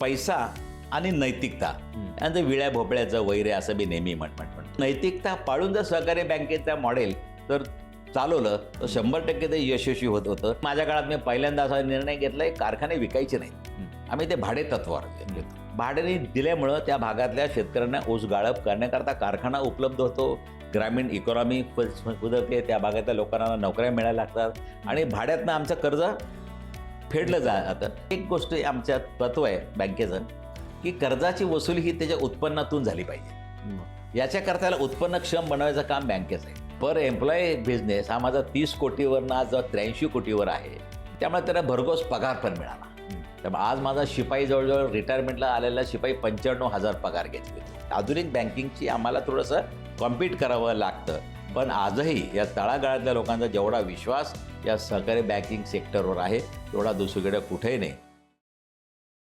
पैसा आणि नैतिकता. यांचं विळ्या भोपळ्याचं वैर असं मी नेहमी म्हण म्हण म्हणतो नैतिकता पाळून जर सहकारी बँकेचा मॉडेल जर चालवलं तर शंभर टक्के ते यशस्वी होत होतं. माझ्या काळात मी पहिल्यांदा असा निर्णय घेतला की कारखाने विकायचे नाहीत. आम्ही ते भाडे तत्वावर घेतो भाड्याने दिल्यामुळं त्या भागातल्या शेतकऱ्यांना ऊस गाळप करण्याकरता कारखाना उपलब्ध होतो. ग्रामीण इकॉनॉमी सुधारते त्या भागातल्या लोकांना नोकऱ्या मिळायला लागतात. आणि भाड्यातनं आमचं कर्ज फेडलं जातं एक गोष्ट आमच्या तत्व आहे बँकेचं की कर्जाची वसुली ही त्याच्या उत्पन्नातून झाली पाहिजे. याच्याकरता त्याला उत्पन्नक्षम बनवायचं काम बँकेचं आहे. पर एम्प्लॉई बिझनेस हा माझा तीस कोटीवरनं आज त्र्याऐंशी कोटीवर आहे त्यामुळे त्याला भरघोस पगार पण मिळाला. त्यामुळे आज माझा शिपाई जवळजवळ रिटायरमेंटला आलेला शिपाई पंच्याण्णव हजार पगार घेतले. आधुनिक बँकिंगची आम्हाला थोडंसं कॉम्पीट करावं लागतं. पण आजही या तळागाळातल्या लोकांचा जेवढा विश्वास या सहकारी बँकिंग सेक्टरवर आहे तेवढा दुसरीकडे कुठेही नाही.